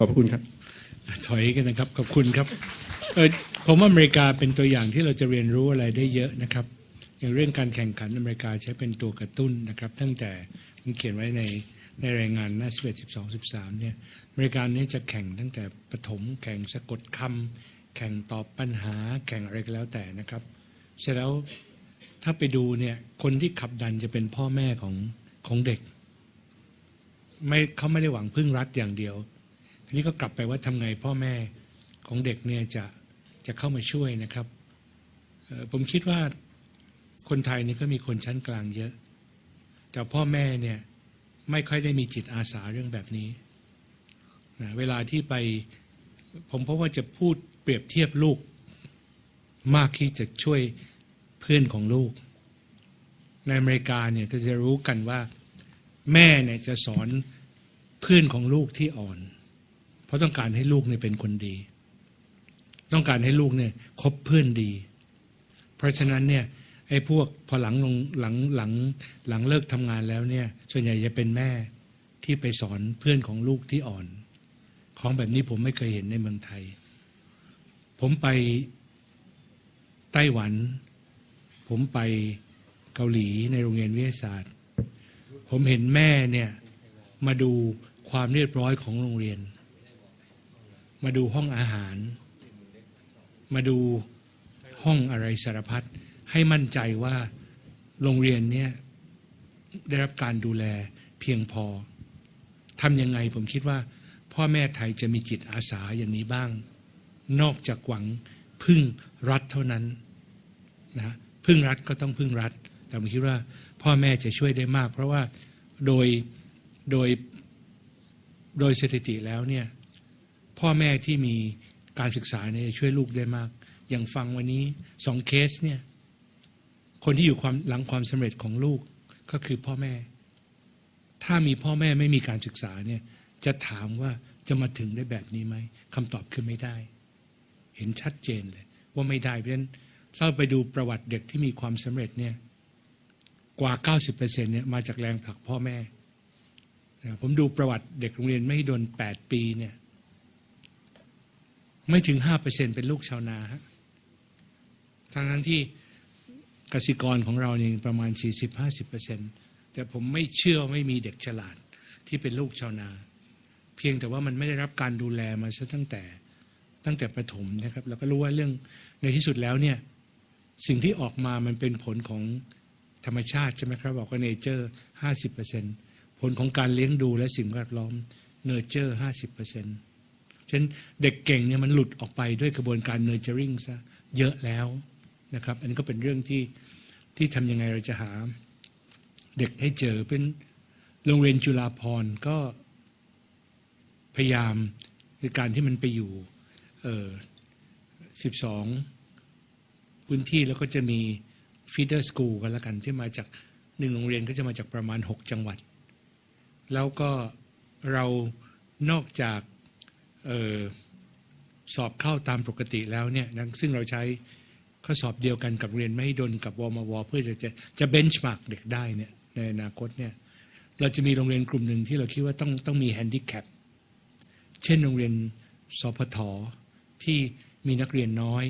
ขอบพระคุณครับ ถอยกันนะครับ ขอบคุณครับเออผมว่าอเมริกาเป็นตัวอย่างที่เราจะเรียนรู้อะไรได้เยอะนะครับ อย่างเรื่องการแข่งขันอเมริกาใช้เป็นตัวกระตุ้นนะครับ ตั้งแต่มันเขียนไว้ในในรายงานหน้า11 12 13เนี่ยอเมริกาเนี่ยจะแข่งตั้งแต่ประถมแข่งสะกดคำแข่งตอบปัญหา แข่งอะไรก็แล้วแต่นะครับ เสร็จแล้วถ้าไปดูเนี่ยคนที่ขับดันจะเป็นพ่อแม่ของของเด็กไม่เขาไม่ได้หวังพึ่งรัฐอย่างเดียว ทีนี้ก็กลับไปว่าทำไงพ่อแม่ของเด็กเนี่ยจะจะเข้ามาช่วยนะครับ ผมคิดว่าคนไทยนี่ก็มีคนชั้นกลางเยอะ แต่พ่อแม่เนี่ยไม่ค่อยได้มีจิตอาสาเรื่องแบบนี้นะเวลาที่ไปผมพราะว่าจะพูดเปรียบเทียบลูก มากที่จะช่วยเพื่อนของลูก ในอเมริกาเนี่ยก็จะรู้กันว่า แม่เนี่ยจะสอนเพื่อนของลูกที่อ่อน เพราะต้องการให้ลูกเนี่ยเป็นคนดี ต้องการให้ลูกเนี่ยคบเพื่อนดี เพราะฉะนั้นเนี่ยไอ้พวกพอหลังลงหลังหลังหลังเลิกทำงานแล้วเนี่ย ส่วนใหญ่จะเป็นแม่ที่ไปสอนเพื่อนของลูกที่อ่อน ของแบบนี้ผมไม่เคยเห็นในเมืองไทย ผมไปไต้หวัน ผมไปเกาหลีในโรงเรียนวิทยาศาสตร์ ผมเห็นแม่เนี่ยมาดูความเรียบร้อยของโรงเรียน มาดูห้องอาหาร มาดูห้องอะไรสารพัดให้มั่นใจว่าโรงเรียนเนี่ยได้รับการดูแลเพียงพอทำยังไงผมคิดว่า พ่อแม่ไทยจะมีจิตอาสาอย่างนี้บ้าง นอกจากหวังพึ่งรัฐเท่านั้นนะพึ่งรัฐก็ต้องพึ่งรัฐ แต่ผมคิดว่าพ่อแม่จะช่วยได้มาก เพราะว่าโดยโดยโดยสถิติแล้วเนี่ย พ่อแม่ที่มีการศึกษาเนี่ยช่วยลูกได้มาก อย่างฟังวันนี้สองเคสเนี่ยคนที่อยู่ความหลังความสำเร็จของลูกก็คือพ่อแม่ ถ้ามีพ่อแม่ไม่มีการศึกษาเนี่ยจะถามว่าจะมาถึงได้แบบนี้ไหมคำตอบคือไม่ได้ เห็นชัดเจนเลย ว่าไม่ได้เพราะฉะนั้นถ้าไปดูประวัติเด็กที่มีความสำเร็จเนี่ยกว่า 90%เนี่ยมาจากแรงผลักพ่อแม่ ผมดูประวัติเด็กโรงเรียนไม่โดน 8 ปีเนี่ย ไม่ถึง5%เปอร์เซ็นเป็นลูกชาวนาฮะทั้งนั้นที่กสิกรของเราเนี่ยประมาณ 40-50%แต่ผมไม่เชื่อไม่มีเด็กฉลาดที่เป็นลูกชาวนา เพียงแต่ว่ามันไม่ได้รับการดูแลมาซะตั้งแต่ตั้งแต่ประถมนะครับ แล้วก็รู้ว่าเรื่องในที่สุดแล้วเนี่ยสิ่งที่ออกมามันเป็นผลของธรรมชาติใช่ไหมครับบอกว่าเนเจอร์ห้าสิบเปอร์เซ็นผลของการเลี้ยงดูและสิ่งแวดล้อมเนเจอร์ห้าสิบเปอร์เซ็นต์ ฉะนั้นเด็กเก่งเนี่ยมันหลุดออกไปด้วยกระบวนการเนเจอริงซะเยอะแล้วนะครับ อันนี้ก็เป็นเรื่องที่ที่ทำยังไงเราจะหา เด็กให้เจอเป็นโรงเรียนจุฬาภรก็พยายามในการที่มันไปอยู่เออสิบสองพื้นที่แล้วก็จะมีฟีเดอร์ส o ูลกันละกันที่มาจากหนึ่งโรงเรียนก็จะมาจากประมาณ 6 จังหวัด แล้วก็เรานอกจาก สอบเข้าตามปกติแล้วเนี่ยนะซึ่งเราใช้ข้อสอบเดียวกันกับเรียนไม่ดนกับวมวเพื่อจะจะจะเบนช์มาร์กเด็กได้เนี่ยในอนาคตเนี่ยเราจะมีโรงเรียนกลุ่มหนึ่งที่เราคิดว่าต้องต้องมีแฮนดิแคปเช่นโรงเรียนสพทที่มีนักเรียนน้อย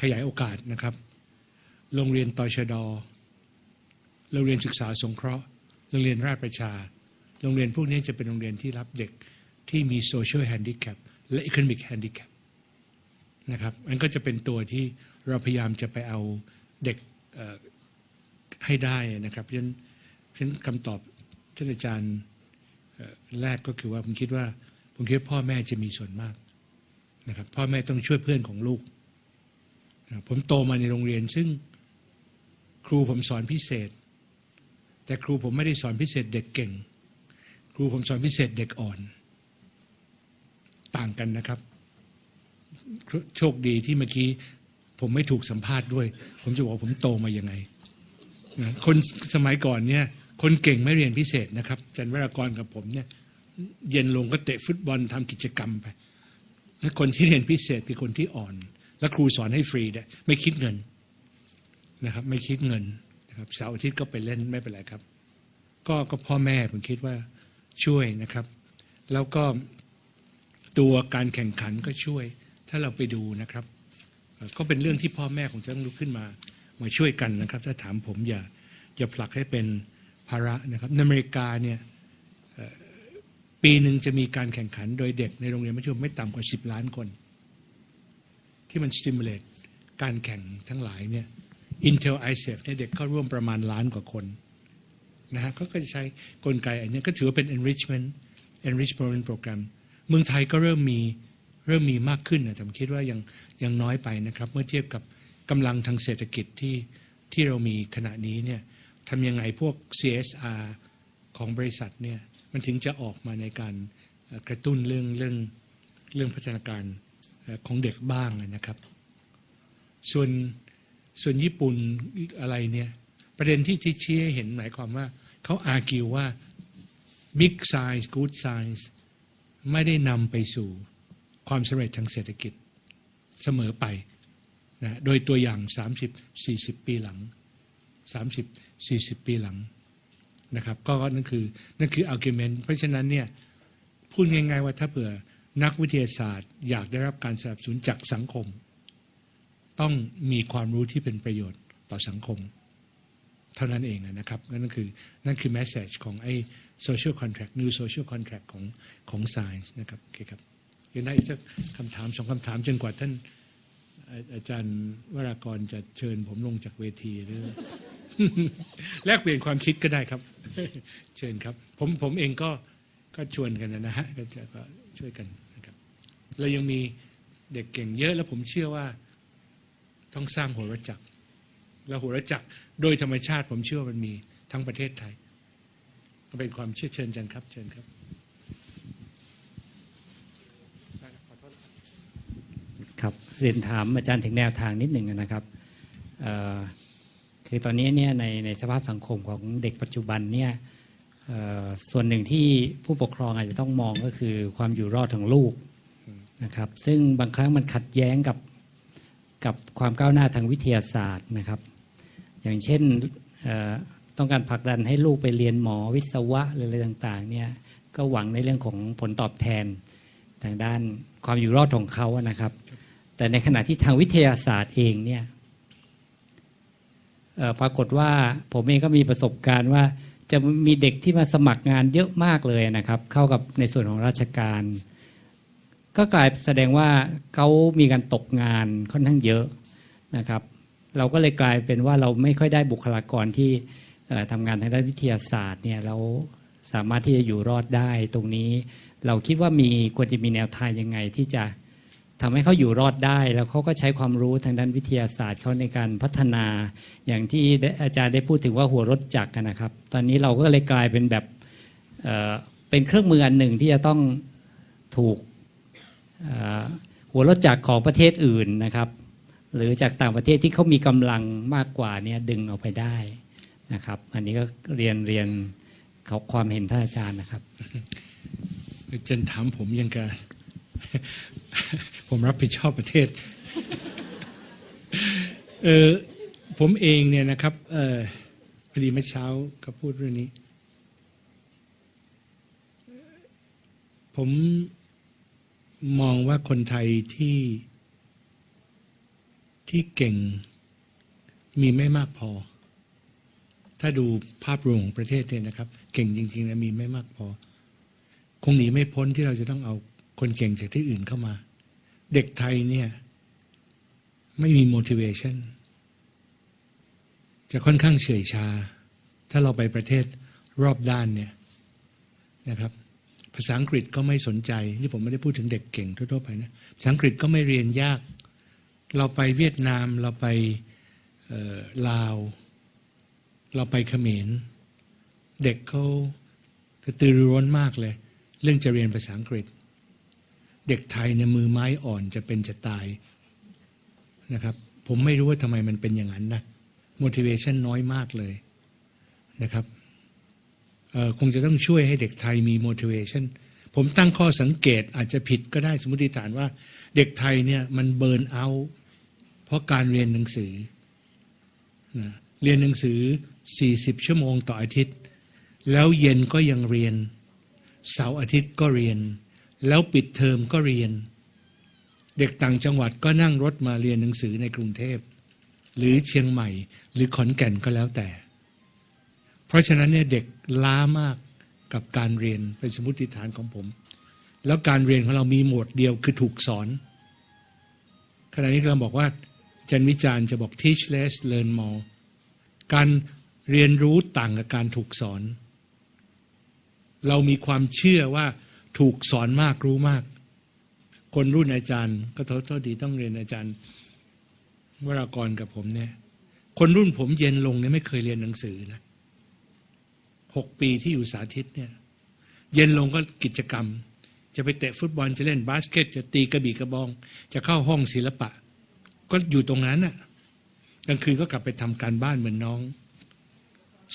ขยายโอกาสนะครับ โรงเรียนตชด โรงเรียนศึกษาสงเคราะห์ โรงเรียนราชประชา โรงเรียนพวกนี้จะเป็นโรงเรียนที่รับเด็ก ที่มีโซเชียลแฮนดิแคปและอี c ค n มิกแฮนดิแคปนะครับอันก็จะเป็นตัวที่เราพยายามจะไปเอาเด็กให้ได้นะครับเพราะฉะนั้นเพราะฉะนั้นคำตอบท่านอาจารย์แรกก็คือว่าผมคิดว่าผมคิดว่าพ่อแม่จะมีส่วนมากนะครับพ่อแม่ต้องช่วยเพื่อนของลูก ผมโตมาในโรงเรียน ซึ่งครูผมสอนพิเศษ แต่ครูผมไม่ได้สอนพิเศษเด็กเก่ง ครูผมสอนพิเศษเด็กอ่อน ต่างกันนะครับ โชคดีที่เมื่อกี้ผมไม่ถูกสัมภาษณ์ด้วย ผมจะบอกผมโตมายังไงนะคนสมัยก่อนเนี่ยคนเก่งไม่เรียนพิเศษนะครับจันวรากรกับผมเนี่ยเย็นลงก็เตะฟุตบอลทำกิจกรรมไปคนที่เรียนพิเศษคือคนที่อ่อน และครูสอนให้ฟรีได้ไม่คิดเงินนะครับ ไม่คิดเงินนะครับเสาร์อาทิตย์ก็ไปเล่นไม่เป็นไรครับ ก็ก็พ่อแม่ผมคิดว่าช่วยนะครับ แล้วก็ ตัวการแข่งขันก็ช่วย ถ้าเราไปดูนะครับ ก็เป็นเรื่องที่พ่อแม่คงจะต้องลุกขึ้นมา มาช่วยกันนะครับ ถ้าถามผมอย่าอย่าผลักให้เป็นภาระนะครับในอเมริกาเนี่ยปีหนึ่งจะมีการแข่งขันโดยเด็กในโรงเรียนมัธยมไม่ต่ำกว่า 10 ล้านคน ที่มัน stimulate การแข่งทั้งหลายเนี่ย Intel ISEF เนี่ยเด็กเข้าร่วมประมาณล้านกว่าคนนะฮะเขาก็จะใช้กลไกอันนี้ก็ถือว่าเป็น enrichment enrichment program เมืองไทยก็เริ่มมีเริ่มมีมากขึ้นนะแต่ผมคิดว่ายังยังน้อยไปนะครับ เมื่อเทียบกับกำลังทางเศรษฐกิจที่ที่เรามีขณะนี้เนี่ยทำยังไงพวก CSR ของบริษัทเนี่ยมันถึงจะออกมาในการกระตุ้นเรื่องเรื่องเรื่องพัฒนาการของเด็กบ้างนะครับ ส่วนส่วนญี่ปุ่นอะไรเนี่ยประเด็นที่ที่ชี้ให้เห็นหมายความว่าเขาอากิวว่า big science good science ไม่ได้นำไปสู่ความสำเร็จทางเศรษฐกิจเสมอไปนะโดยตัวอย่าง 30-40 ปีหลัง 30-40 ปีหลังนะครับก็นั่นคือนั่นคือ argument เพราะฉะนั้นเนี่ยพูดง่ายๆว่าถ้าเผื่อนักวิทยาศาสตร์ อยากได้รับการสนับสนุนจากสังคม ต้องมีความรู้ที่เป็นประโยชน์ต่อสังคม เท่านั้นเองนะครับ นั่นคือนั่นคือ message ของไอ้ social contract new social contract ของของ science นะครับโอเคครับยังได้อีกสักคำถามสองคำถามจนกว่าท่านอาอาจารย์วรากรจะเชิญผมลงจากเวทีหรือ แลกเปลี่ยนความคิดก็ได้ครับ เชิญครับ ผมผมเองก็ก็ชวนกันนะฮะก็จะก็ช่วยกันนะครับ เรายังมีเด็กเก่งเยอะแล้วผมเชื่อว่า ต้องสร้างหัวรจักร แล้วหัวจักรโดยธรรมชาติผมเชื่อว่ามันมีทั้งประเทศไทยก็เป็นความเชื่อเชิญจันครับเชิญครับครับเรียนถามอาจารย์ถึงแนวทางนิดหนึ่งนะครับคือตอนนี้เนี่ยในในสภาพสังคมของเด็กปัจจุบันเนี่ยส่วนหนึ่งที่ผู้ปกครองอาจจะต้องมองก็คือความอยู่รอดของลูกนะครับ ซึ่งบางครั้งมันขัดแย้งกับกับความก้าวหน้าทางวิทยาศาสตร์นะครับ อย่างเช่นต้องการผลักดันให้ลูกไปเรียนหมอวิศวะหรืออะไรต่างๆเนี่ยก็หวังในเรื่องของผลตอบแทนทางด้านความอยู่รอดของเขานะครับ แต่ในขณะที่ทางวิทยาศาสตร์เองเนี่ยปรากฏว่าผมเองก็มีประสบการณ์ว่าจะมีเด็กที่มาสมัครงานเยอะมากเลยนะครับ เข้ากับในส่วนของราชการ ก็กลายแสดงว่าเขามีการตกงานค่อนข้างเยอะนะครับ เราก็เลยกลายเป็นว่าเราไม่ค่อยได้บุคลากรที่ทำงานทางด้านวิทยาศาสตร์เนี่ยเราสามารถที่จะอยู่รอดได้ตรงนี้ เราคิดว่ามีควรจะมีแนวทางยังไงที่จะทำให้เขาอยู่รอดได้ แล้วเขาก็ใช้ความรู้ทางด้านวิทยาศาสตร์เขาในการพัฒนาอย่างที่อาจารย์ได้พูดถึงว่าหัวรถจักรนะครับ ตอนนี้เราก็เลยกลายเป็นแบบเเป็นเครื่องมืออันหนึ่งที่จะต้องถูกหัวรถจักรของประเทศอื่นนะครับ หรือจากต่างประเทศที่เขามีกำลังมากกว่าเนี่ยดึงเอาไปได้นะครับ อันนี้ก็เรียนเรียนเขาความเห็นท่านอาจารย์นะครับจนถามผมยังกะผมรับผิดชอบประเทศเออผมเองเนี่ยนะครับเออพอดีเมื่อเช้าก็พูดเรื่องนี้ ผมมองว่าคนไทยที่ ที่เก่งมีไม่มากพอ ถ้าดูภาพรวมของประเทศเนี่ยนะครับ เก่งจริงๆนะมีไม่มากพอ คงหนีไม่พ้นที่เราจะต้องเอาคนเก่งจากที่อื่นเข้ามา เด็กไทยเนี่ยไม่มี motivation จะค่อนข้างเฉื่อยชา ถ้าเราไปประเทศรอบด้านเนี่ยนะครับ ภาษาอังกฤษก็ไม่สนใจ นี่ผมไม่ได้พูดถึงเด็กเก่งทั่วๆไปนะ ภาษาอังกฤษก็ไม่เรียนยาก เราไปเวียดนามเราไปลาว เราไปเขมร เด็กเขากระตือรือร้นมากเลย เรื่องจะเรียนภาษาอังกฤษ เด็กไทยเนี่ยมือไม้อ่อนจะเป็นจะตายนะครับ ผมไม่รู้ว่าทำไมมันเป็นอย่างนั้นนะ motivation น้อยมากเลยนะครับคงจะต้องช่วยให้เด็กไทยมี motivation ผมตั้งข้อสังเกตอาจจะผิดก็ได้สมมติฐานว่า เด็กไทยเนี่ยมันเบิร์นเอา ราะการเรียนหนังสือนะเรียนหนังสือ 40 ชั่วโมงต่ออาทิตย์ แล้วเย็นก็ยังเรียน เสาร์อาทิตย์ก็เรียน แล้วปิดเทอมก็เรียน เด็กต่างจังหวัดก็นั่งรถมาเรียนหนังสือในกรุงเทพ หรือเชียงใหม่ หรือขอนแก่นก็แล้วแต่ เพราะฉะนั้นเนี่ยเด็กล้ามากกับการเรียนเป็นสมมติฐานของผม แล้วการเรียนของเรามีโหมดเดียวคือถูกสอนขณะนี้เราบอกว่า อาจารย์วิจารณ์จะบอก teach less learn more การเรียนรู้ต่างกับการถูกสอน เรามีความเชื่อว่าถูกสอนมากรู้มาก คนรุ่นอาจารย์ ก็โทษโทษดีต้องเรียนอาจารย์วรากรกับผมเนี่ย คนรุ่นผมเย็นลงเนี่ยไม่เคยเรียนหนังสือนะหกปีที่อยู่สาธิตเนี่ย เย็นลงก็กิจกรรม จะไปเตะฟุตบอลจะเล่นบาสเกต จะตีกระบี่กระบอง จะเข้าห้องศิลปะ ก็อยู่ตรงนั้นน่ะกลางคืนก็กลับไปทำการบ้านเหมือนน้อง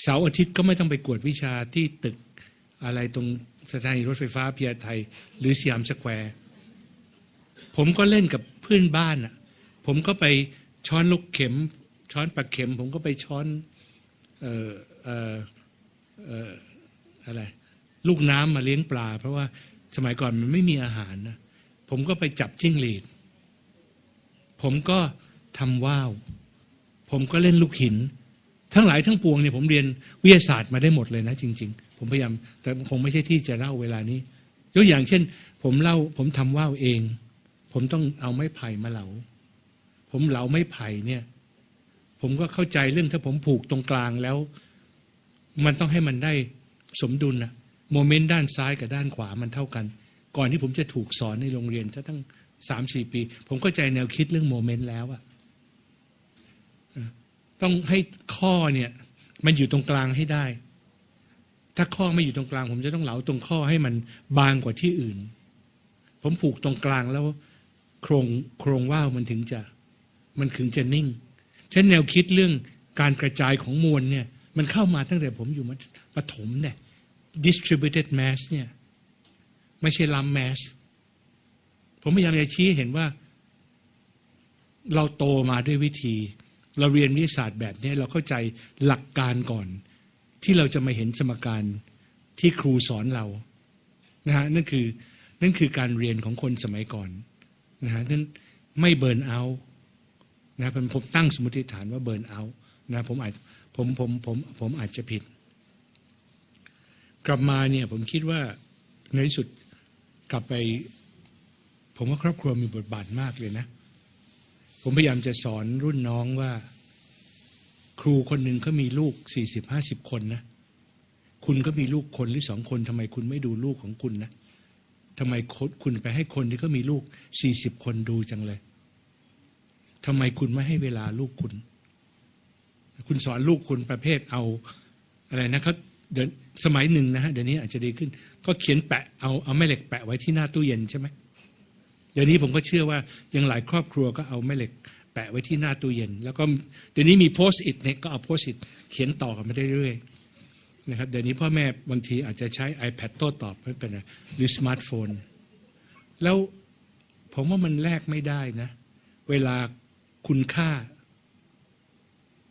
เสาร์อาทิตย์ก็ไม่ต้องไปกวดวิชาที่ตึกอะไรตรงสถานีรถไฟฟ้าพียไทย หรือสยามสแควร์ผมก็เล่นกับเพื่อนบ้านอะ ผมก็ไปช้อนลูกเข็ม ช้อนปลาเข็ม ผมก็ไปช้อนเอ่อเอ่อเอ่ออะไรลูกน้ำมาเลี้ยงปลา เพราะว่าสมัยก่อนมันไม่มีอาหารนะผมก็ไปจับจิ้งหรีด ผมก็ทำว่าว ผมก็เล่นลูกหิน ทั้งหลายทั้งปวงเนี่ยผมเรียนวิทยาศาสตร์มาได้หมดเลยนะจริง ๆ ผมพยายามแต่คงไม่ใช่ที่จะเล่าเวลานี้ยกอย่างเช่น ผมเล่าผมทำว่าวเอง ผมต้องเอาไม้ไผ่มาเหลา ผมเหลาไม้ไผ่เนี่ย ผมก็เข้าใจเรื่องถ้าผมผูกตรงกลางแล้ว มันต้องให้มันได้สมดุลนะโมเมนต์ด้านซ้ายกับด้านขวามันเท่ากัน ก่อนที่ผมจะถูกสอนในโรงเรียนจะตั้ง สามสี่ปี ผมเข้าใจแนวคิดเรื่องโมเมนต์แล้วอะต้องให้ข้อเนี่ยมันอยู่ตรงกลางให้ได้ ถ้าข้อไม่อยู่ตรงกลาง ผมจะต้องเหลาตรงข้อให้มันบางกว่าที่อื่น ผมผูกตรงกลางแล้วโครงโครงว่าวมันถึงจะ มันถึงจะนิ่ง เช่นแนวคิดเรื่องการกระจายของมวลเนี่ย มันเข้ามาตั้งแต่ผมอยู่มัธประถมเนี่ย distributed mass เนี่ย ไม่ใช่ล้ำ mass ผมพยายามจะชี้เห็นว่า เราโตมาด้วยวิธี เราเรียนวิทยาศาสตร์แบบนี้เราเข้าใจหลักการก่อน ที่เราจะมาเห็นสมการที่ครูสอนเรานะฮะนั่นคือนั่นคือการเรียนของคนสมัยก่อนนะฮะนั้นไม่เบิร์นเอานะผมผมตั้งสมมติฐานว่าเบิร์นเอานะผมอาจผมผมผมผมอาจจะผิด กลับมาเนี่ยผมคิดว่าในสุดกลับไป ผมว่าครอบครัวมีบทบาทมากเลยนะ ผมพยายามจะสอนรุ่นน้องว่า ครูคนหนึ่งเขามีลูกสี่สิบห้าสิบคนนะ คุณก็มีลูกคนหรือสองคนทำไมคุณไม่ดูลูกของคุณนะทำไมคุณไปให้คนที่เขามีลูกสี่สิบคนดูจังเลยทำไมคุณไม่ให้เวลาลูกคุณ คุณสอนลูกคุณประเภทเอาอะไรนะเขาเดี๋ยวสมัยหนึ่งนะฮะเดี๋ยวนี้อาจจะดีขึ้น ก็เขียนแปะเอาเอาแม่เหล็กแปะไว้ที่หน้าตู้เย็นใช่ไหม ดี๋ยวนี้ผมก็เชื่อว่ายังหลายครอบครัวก็เอาแม่เหล็กแปะไว้ที่หน้าตู้เย็น แล้วก็เดี๋ยวนี้มีโพสต์อิทเนี่ยก็เอาโพสต์อิทเขียนต่อกันมาได้เรื่อยๆนะครับเดี๋ยวนี้พ่อแม่บางทีอาจจะใช้ iPad โต้ตอบไม่เป็นไรหรือสมาร์ทโฟนแล้วผมว่ามันแลกไม่ได้นะ เวลาคุณค่า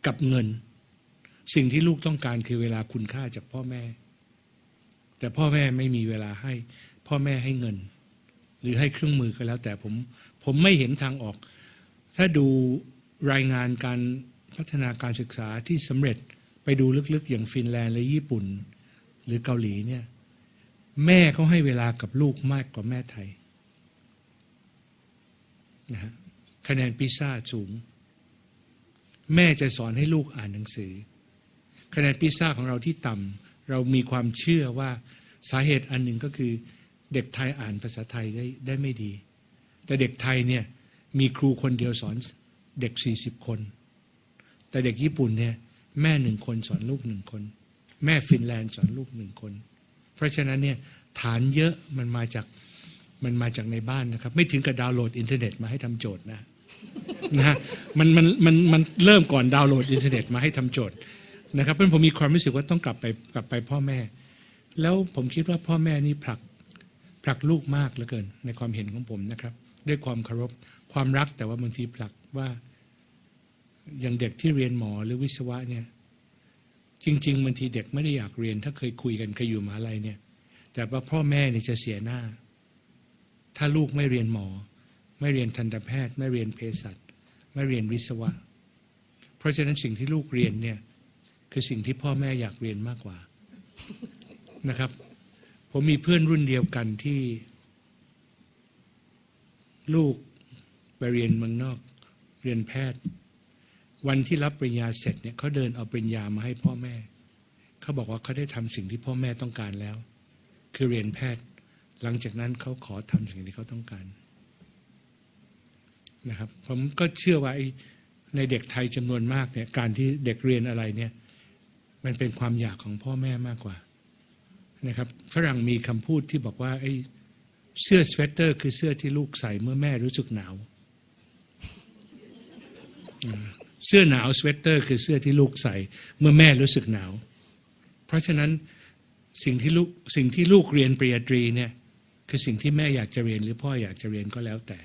กับเงิน สิ่งที่ลูกต้องการคือเวลาคุณค่าจากพ่อแม่ แต่พ่อแม่ไม่มีเวลาให้ พ่อแม่ให้เงิน หรือให้เครื่องมือก็แล้ว แต่ผมผมไม่เห็นทางออก ถ้าดูรายงานการพัฒนาการศึกษาที่สำเร็จไปดูลึกๆ อย่างฟินแลนด์และญี่ปุ่น หรือเกาหลีเนี่ยแม่เขาให้เวลากับลูกมากกว่าแม่ไทยนะฮะคะแนนพิซซ่าสูง แม่จะสอนให้ลูกอ่านหนังสือ คะแนนพิซซ่าของเราที่ต่ำเรามีความเชื่อว่าสาเหตุอันหนึ่งก็คือ เด็กไทยอ่านภาษาไทยได้ได้ไม่ดี แต่เด็กไทยเนี่ยมีครูคนเดียวสอนเด็กสี่สิบคน แต่เด็กญี่ปุ่นเนี่ยแม่หนึ่งคนสอนลูกหนึ่งคน แม่ฟินแลนด์สอนลูกหนึ่งคน เพราะฉะนั้นเนี่ยฐานเยอะมันมาจากมันมาจากในบ้านนะครับ ไม่ถึงกับดาวน์โหลดอินเทอร์เน็ตมาให้ทำโจทย์นะนะฮะมันมันมันมันเริ่มก่อนดาวน์โหลดอินเทอร์เน็ตมาให้ทำโจทย์นะครับเพราะผมมีความรู้สึกว่าต้องกลับไปกลับไปพ่อแม่ แล้วผมคิดว่าพ่อแม่นี่ผลัก ผลักลูกมากเหลือเกิน ในความเห็นของผมนะครับ ด้วยความเคารพความรักแต่ว่าบางทีผลักว่าอย่างเด็กที่เรียนหมอหรือวิศวะเนี่ย จริงๆบางทีเด็กไม่ได้อยากเรียน ถ้าเคยคุยกันเคยอยู่มหาลัยเนี่ย แต่ว่าพ่อแม่เนี่ยจะเสียหน้า ถ้าลูกไม่เรียนหมอ ไม่เรียนทันตแพทย์ ไม่เรียนเภสัชไม่เรียนวิศวะ เพราะฉะนั้นสิ่งที่ลูกเรียนเนี่ย คือสิ่งที่พ่อแม่อยากเรียนมากกว่านะครับ ผมมีเพื่อนรุ่นเดียวกันที่ ลูกไปเรียนเมืองนอก เรียนแพทย์ วันที่รับปริญญาเสร็จเนี่ยเขาเดินเอาปริญญามาให้พ่อแม่เขาบอกว่าเขาได้ทำสิ่งที่พ่อแม่ต้องการแล้ว คือเรียนแพทย์ หลังจากนั้นเขาขอทำสิ่งที่เขาต้องการนะครับผมก็เชื่อว่าในเด็กไทยจำนวนมากเนี่ยการที่เด็กเรียนอะไรเนี่ยมันเป็นความอยากของพ่อแม่มากกว่า นะครับฝรั่งมีคำพูดที่บอกว่าไอ้เสื้อสเวตเตอร์ คือเสื้อที่ลูกใส่เมื่อแม่รู้สึกหนาวเสื้อหนาวสเวตเตอร์คือเสื้อที่ลูกใส่ เมื่อแม่รู้สึกหนาว เพราะฉะนั้นสิ่งที่ลูกสิ่งที่ลูกเรียนปริญญาตรีเนี่ยคือสิ่งที่แม่อยากจะเรียนหรือพ่ออยากจะเรียนก็แล้วแต่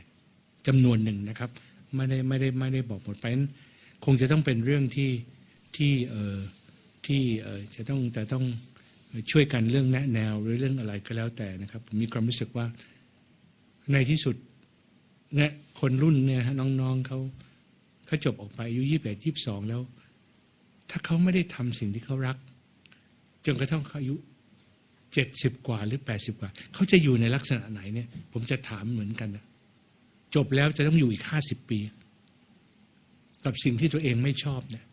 จำนวนหนึ่งนะครับไม่ได้ไม่ได้ไม่ได้บอกหมดไปนั้นคงจะต้องเป็นเรื่องที่ที่เอ่อที่เอ่อจะต้องแต่ต้อง ช่วยกันเรื่องแนะแนวหรือเรื่องอะไรก็แล้วแต่นะครับ ผมมีความรู้สึกว่าในที่สุดเนี่ยคนรุ่นเนี่ยฮะน้องๆเขาเขาจบออกไปอายุยี่สิบเอ็ดยี่สิบสองแล้ว ถ้าเขาไม่ได้ทำสิ่งที่เขารัก จนกระทั่งเขาอายุเจ็ดสิบกว่าหรือแปดสิบกว่า เขาจะอยู่ในลักษณะไหนเนี่ย ผมจะถามเหมือนกันนะจบแล้วจะต้องอยู่อีกห้าสิบปี กับสิ่งที่ตัวเองไม่ชอบเนี่ย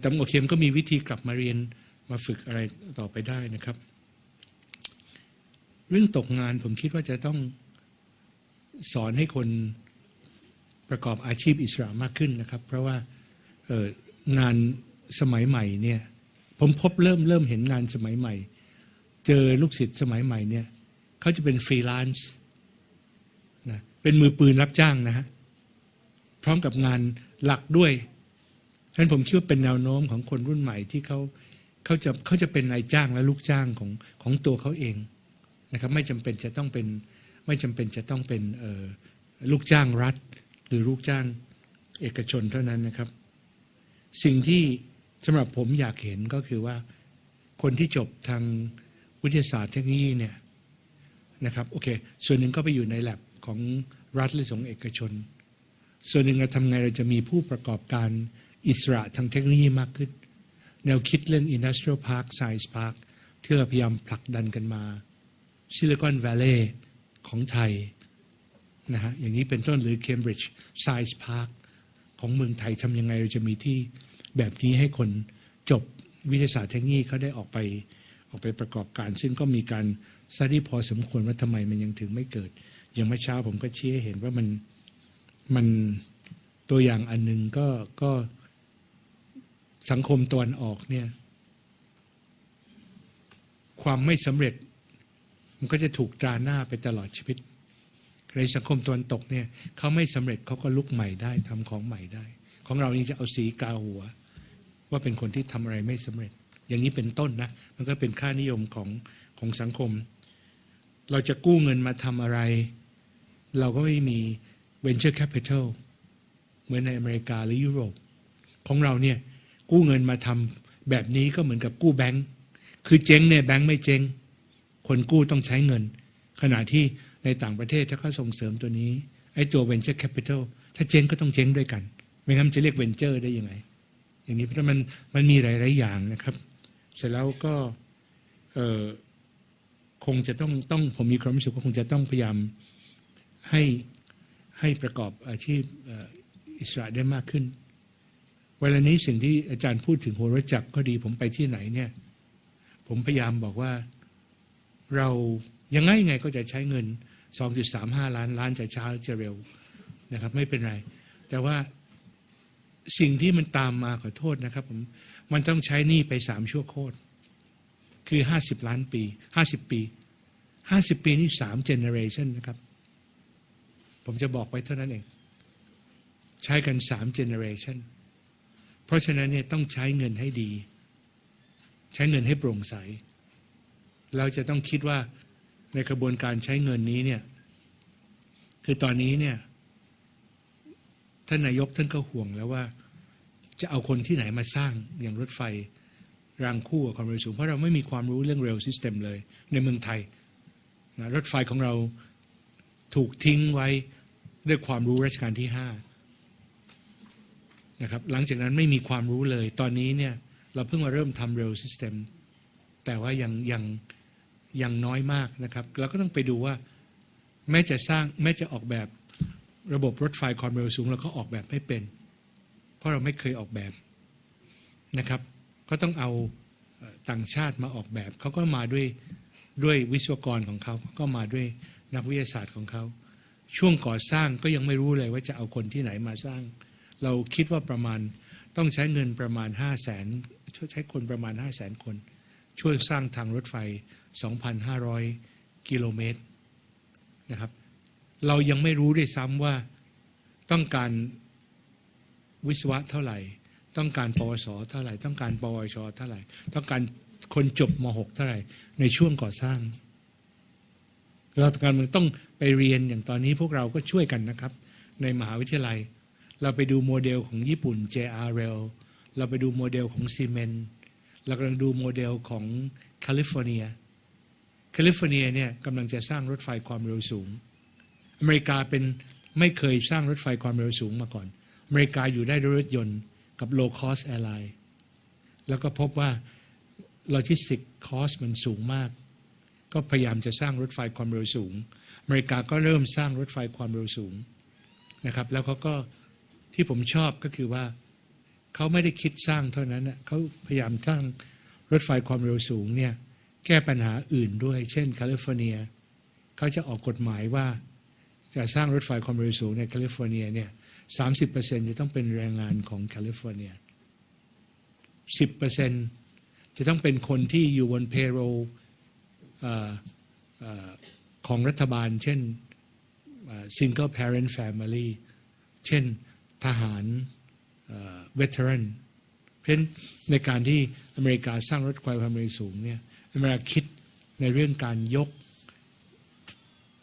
แต่โอเคมก็มีวิธีกลับมาเรียน มาฝึกอะไรต่อไปได้นะครับ เรื่องตกงานผมคิดว่าจะต้องสอนให้คนประกอบอาชีพอิสระมากขึ้นนะครับ เพราะว่างานสมัยใหม่เนี่ยผมพบเริ่มเริ่มเห็นงานสมัยใหม่ เจอลูกศิษย์สมัยใหม่เนี่ยเขาจะเป็นฟรีแลนซ์นะเป็นมือปืนรับจ้างนะฮะพร้อมกับงานหลักด้วยฉะนั้นผมคิดว่าเป็นแนวโน้มของคนรุ่นใหม่ที่เขา เขาจะเขาจะเป็นนายจ้างและลูกจ้างของของตัวเขาเองนะครับไม่จำเป็นจะต้องเป็นไม่จำเป็นจะต้องเป็นลูกจ้างรัฐ หรือลูกจ้างเอกชนเท่านั้นนะครับ สิ่งที่สำหรับผมอยากเห็นก็คือว่าคนที่จบทางวิทยาศาสตร์เทคโนโลยีเนี่ยนะครับโอเค ส่วนหนึ่งก็ไปอยู่ในแลบของรัฐหรือของเอกชน ส่วนหนึ่งเราทำไงเราจะมีผู้ประกอบการอิสระทางเทคโนโลยีมากขึ้น แนวคิดเรื่อง Industrial Park Science Park ที่เราพยายามผลักดันกันมาซิลิคอน v a l l e y ของไทยนะฮะอย่างนี้เป็นต้นหรือ Cambridge Science Park ของเมืองไทยทำยังไงเราจะมีที่แบบนี้ให้คนจบวิทยาศาสตร์เทคโนโลยีเขาได้ออกไปออกไปประกอบการ ซึ่งก็มีการสตี้พอสมควรว่าทำไมมันยังถึงไม่เกิด อย่างเมื่อเช้าผมก็ชี้ให้เห็นว่ามันมันตัวอย่างอันหนึงก็ก็ สังคมตะวันออกเนี่ยความไม่สำเร็จมันก็จะถูกตราหน้าไปตลอดชีวิต ในสังคมตะวันตกเนี่ยเขาไม่สำเร็จเขาก็ลุกใหม่ได้ทำของใหม่ได้ ของเรานี่จะเอาสีกาหัว ว่าเป็นคนที่ทำอะไรไม่สำเร็จ อย่างนี้เป็นต้นนะมันก็เป็นค่านิยมของของสังคม เราจะกู้เงินมาทำอะไร เราก็ไม่มี venture capital เหมือนในอเมริกาหรือยุโรป ของเราเนี่ย กู้เงินมาทำแบบนี้ก็เหมือนกับกู้แบงค์คือเจ๊งเนี่ยแบงค์ไม่เจ๊งคนกู้ต้องใช้เงิน ขณะที่ในต่างประเทศถ้าเขาส่งเสริมตัวนี้ ไอ้ตัว venture capital ถ้าเจ๊งก็ต้องเจ๊งด้วยกัน ไม่งั้นจะเรียก venture ได้ยังไง อย่างนี้เพราะมันมันมีหลาย ๆ อย่างนะครับ เสร็จแล้วก็คงจะต้องต้องผมมีความรู้สึกว่าคงจะต้องพยายามให้ให้ประกอบอาชีพอิสระได้มากขึ้น เวลานี้สิ่งที่อาจารย์พูดถึงโหราจักรก็ดี ผมไปที่ไหนเนี่ย ผมพยายามบอกว่าเรายังไงยังไงก็จะใช้เงิน 2.35 ล้านล้านจะช้าจะเร็วนะครับ ไม่เป็นไร แต่ว่าสิ่งที่มันตามมาขอโทษนะครับผมมันต้องใช้หนี้ไปสามชั่วโคตรคือ 50 ล้านปี 50 ปี 50 ปีนี่สามเจเนเรชันนะครับ ผมจะบอกไว้เท่านั้นเอง ใช้กันสามเจเนเรชัน เพราะฉะนั้นเนี่ยต้องใช้เงินให้ดี ใช้เงินให้โปร่งใส เราจะต้องคิดว่าในกระบวนการใช้เงินนี้เนี่ยคือตอนนี้เนี่ยท่านนายกท่านก็ห่วงแล้วว่า จะเอาคนที่ไหนมาสร้างอย่างรถไฟรางคู่กับความเร็วสูง เพราะเราไม่มีความรู้เรื่องเรลซิสเต็มเลย ในเมืองไทยนะรถไฟของเราถูกทิ้งไว้ด้วยความรู้รัชกาลที่ห้า นะครับหลังจากนั้นไม่มีความรู้เลย ตอนนี้เนี่ยเราเพิ่งมาเริ่มทำเร็วซิสเต็มแต่ว่ายังยังยังน้อยมากนะครับเราก็ต้องไปดูว่าแม้จะสร้างแม้จะออกแบบระบบรถไฟความเร็วสูงเราก็ออกแบบไม่เป็น เพราะเราไม่เคยออกแบบนะครับ ก็ต้องเอาต่างชาติมาออกแบบ เขาก็มาด้วยด้วยวิศวกรของเขาก็มาด้วยนักวิทยาศาสตร์ของเขา ช่วงก่อสร้างก็ยังไม่รู้เลยว่าจะเอาคนที่ไหนมาสร้าง เราคิดว่าประมาณต้องใช้เงินประมาณ 5 0 0แสนใช้คนประมาณ 5 0 0แสนคน ช่วยสร้างทางรถไฟ 2,500 กิโลเมตรนะครับ เรายังไม่รู้ด้วยซ้ำว่าต้องการวิศวะเท่าไหร่ ต้องการปวสเท่าไหร่ ต้องการปวชเท่าไหร่ ต้องการคนจบม .6 เท่าไหร่ ในช่วงก่อสร้าง เราการมันต้องไปเรียนอย่างตอนนี้พวกเราก็ช่วยกันนะครับ ในมหาวิทยาลัย เราไปดูโมเดลของญี่ปุ่น JRL เราไปดูโมเดลของซีเมนเรากำลังดูโมเดลของแคลิฟอร์เนียแคลิฟอร์เนียเนี่ยกำลังจะสร้างรถไฟความเร็วสูง อเมริกาเป็นไม่เคยสร้างรถไฟความเร็วสูงมาก่อน อเมริกาอยู่ได้ด้วยรถยนต์กับ low cost airline แล้วก็พบว่า logistic cost มันสูงมาก ก็พยายามจะสร้างรถไฟความเร็วสูง อเมริกาก็เริ่มสร้างรถไฟความเร็วสูงนะครับ แล้วเขาก็ ที่ผมชอบก็คือว่าเขาไม่ได้คิดสร้างเท่านั้นน่ะเขาพยายามสร้างรถไฟความเร็วสูงเนี่ยแก้ปัญหาอื่นด้วย เช่นแคลิฟอร์เนียเขาจะออกกฎหมายว่าจะสร้างรถไฟความเร็วสูงในแคลิฟอร์เนียเนี่ยสามสิบเปอร์เซ็นจะต้องเป็นแรงงานของแคลิฟอร์เนียสิบเปอร์เซ็นจะต้องเป็นคนที่อยู่บน payroll เอ่อเอ่อของรัฐบาล เช่น single parent family เช่น ทหารเวทเทอรันเพราะฉะนั้นในการที่อเมริกาสร้างรถไฟความเร็วสูงเนี่ยอเมริกาคิดในเรื่องการยก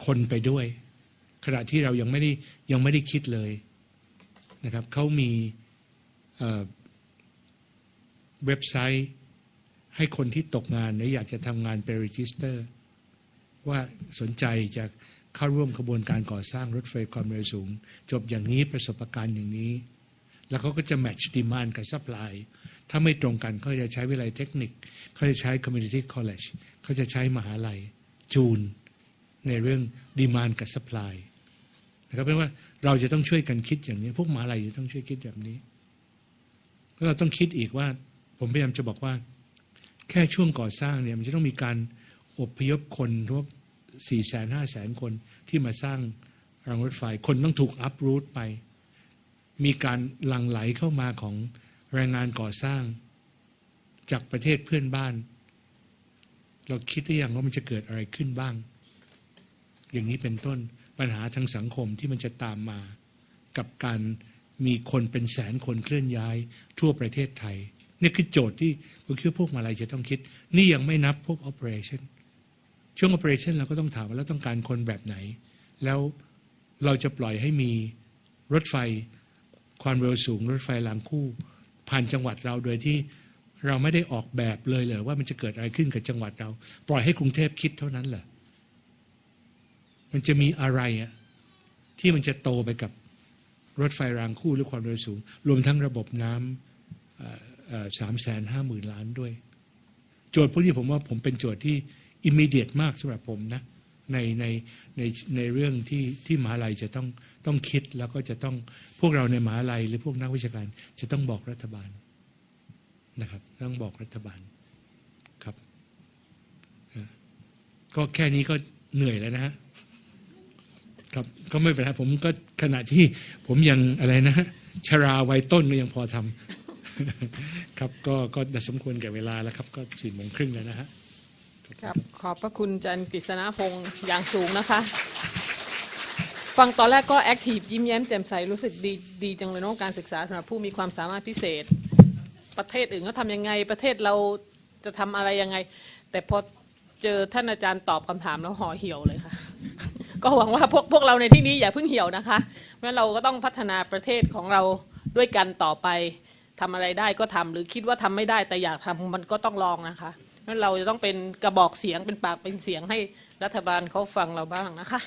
คนไปด้วย ขณะที่เรายังไม่ได้ยังไม่ได้คิดเลยนะครับเขามีเอ่อเว็บไซต์ให้คนที่ตกงานหรืออยากจะทำงานไปรีจิสเตอร์ ว่าสนใจจะ เข้าร่วมขบวนการก่อสร้างรถไฟความเร็วสูง จบอย่างนี้ประสบการณ์อย่างนี้ แล้วเขาก็จะแมทช์ดีมานกับซัพพลายถ้าไม่ตรงกันเขาจะใช้วิทยาลัยเทคนิคเขาจะใช้ community college เขาจะใช้มหาลัยจูน ในเรื่องดีมานกับซัพพลายนะครับเพราะว่าเราจะต้องช่วยกันคิดอย่างนี้ พวกมหาลัยจะต้องช่วยคิดแบบนี้แล้วเราต้องคิดอีกว่า ผมพยายามจะบอกว่า แค่ช่วงก่อสร้างเนี่ยมันจะต้องมีการอบพยพคนทั่ว สี่แสนห้าแสนคนที่มาสร้างรางรถไฟ คนต้องถูกอัพรูทไป มีการหลั่งไหลเข้ามาของแรงงานก่อสร้าง จากประเทศเพื่อนบ้าน เราคิดได้ยังว่ามันจะเกิดอะไรขึ้นบ้าง อย่างนี้เป็นต้นปัญหาทางสังคมที่มันจะตามมา กับการมีคนเป็นแสนคนเคลื่อนย้าย ทั่วประเทศไทย นี่คือโจทย์ที่ผมคิดว่าพวกมาลัยจะต้องคิด นี่ยังไม่นับพวก operation ช่วง operation เราก็ต้องถามว่าเราต้องการคนแบบไหน แล้วเราจะปล่อยให้มีรถไฟความเร็วสูง รถไฟรางคู่ผ่านจังหวัดเราโดยที่เราไม่ได้ออกแบบเลยเลยว่ามันจะเกิดอะไรขึ้นกับจังหวัดเรา ปล่อยให้กรุงเทพคิดเท่านั้นเหรอมันจะมีอะไรอะที่มันจะโตไปกับรถไฟรางคู่หรือความเร็วสูง รวมทั้งระบบน้ำสามแสนห้าหมื่นล้านด้วย โจทย์พวกนี้ผมว่าผมเป็นโจทย์ที่ immediate มากสำหรับผมนะในในในในเรื่องที่ที่มหาลัยจะต้องต้องคิดแล้วก็จะต้องพวกเราในมหาลัยหรือพวกนักวิชาการจะต้องบอกรัฐบาลนะครับ ต้องบอกรัฐบาลครับอะก็แค่นี้ก็เหนื่อยแล้วนะฮะครับก็ไม่เป็นไรผมก็ขณะที่ผมยังอะไรนะฮะชราวัยต้นก็ยังพอทำครับก็ก็สมควรแก่เวลาแล้วครับ ก็สี่โมงครึ่งแล้วนะฮะ ครับขอบพระคุณอาจันกฤษณพงศ์อย่างสูงนะคะ ฟังตอนแรกก็แอคทีฟยิ้มแย้มแจ่มใสรู้สึกดีดีจังเลยเนาะการศึกษาสำหรับผู้มีความสามารถพิเศษ ประเทศอื่นเขาทำยังไงประเทศเราจะทำอะไรยังไง แต่พอเจอท่านอาจารย์ตอบคำถามแล้วห่อเหี่ยวเลยค่ะ ก็หวังว่าพวกพวกเราในที่นี้อย่าเพิ่งเหี่ยวนะคะเพราะเราก็ต้องพัฒนาประเทศของเราด้วยกันต่อไปทำอะไรได้ก็ทำหรือคิดว่าทำไม่ได้แต่อยากทำมันก็ต้องลองนะคะ นั้นเราจะต้องเป็นกระบอกเสียงเป็นปากเป็นเสียงให้รัฐบาลเขาฟังเราบ้างนะคะ